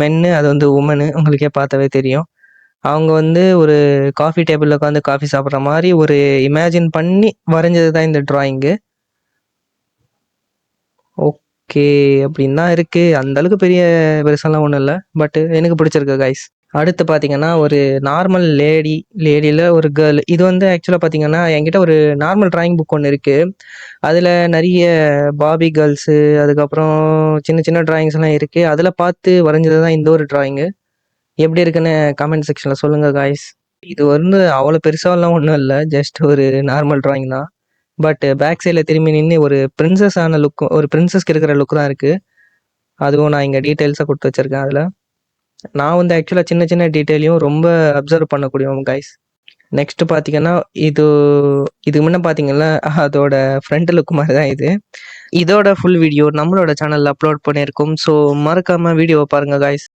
மென்னு அது வந்து உமனு உங்களுக்கே பார்த்தாவே தெரியும். அவங்க வந்து ஒரு காஃபி டேபிளில் உட்காந்து காஃபி சாப்பிட்ற மாதிரி ஒரு இமேஜின் பண்ணி வரைஞ்சது தான் இந்த ட்ராயிங்கு ஓகே அப்படின்னு தான் இருக்குது அந்தளவுக்கு பெரிய பெருசெல்லாம் ஒன்றும் இல்லை. பட் எனக்கு பிடிச்சிருக்கு கைஸ் அடுத்து பார்த்தீங்கன்னா ஒரு நார்மல் லேடி லேடியில் ஒரு கேர்ள் இது வந்து ஆக்சுவலாக பார்த்தீங்கன்னா என்கிட்ட ஒரு நார்மல் ட்ராயிங் புக் ஒன்று இருக்குது அதில் நிறைய பாபி கேர்ள்ஸு அதுக்கப்புறம் சின்ன சின்ன ட்ராயிங்ஸ்லாம் இருக்குது அதில் பார்த்து வரைஞ்சது தான் இந்த ஒரு ட்ராயிங்கு எப்படி இருக்குன்னு கமெண்ட் செக்ஷனில் சொல்லுங்கள் காய்ஸ் இது வந்து அவ்வளோ பெருசாலாம் ஒன்றும் இல்லை. ஜஸ்ட் ஒரு நார்மல் ட்ராயிங் தான். பட் பேக் சைடில் திரும்பி நின்று ஒரு பிரின்சஸ் ஆன லுக் ஒரு பிரின்சஸ்க்கு இருக்கிற லுக் தான் இருக்குது அதுவும் நான் இங்கே டீட்டெயில்ஸாக கொடுத்து வச்சுருக்கேன் அதில். நான் வந்து ஆக்சுவலாக சின்ன சின்ன டீட்டெயிலையும் ரொம்ப அப்சர்வ் பண்ணக்கூடியவங்க கைஸ் நெக்ஸ்ட் பார்த்தீங்கன்னா இது இதுக்கு முன்ன பார்த்தீங்கன்னா அதோட ஃப்ரண்ட் லுக் மாதிரி தான் இது. இதோட ஃபுல் வீடியோ நம்மளோட சேனலில் அப்லோட் பண்ணியிருக்கோம். ஸோ மறக்காமல் வீடியோவை பாருங்கள் காய்ஸ்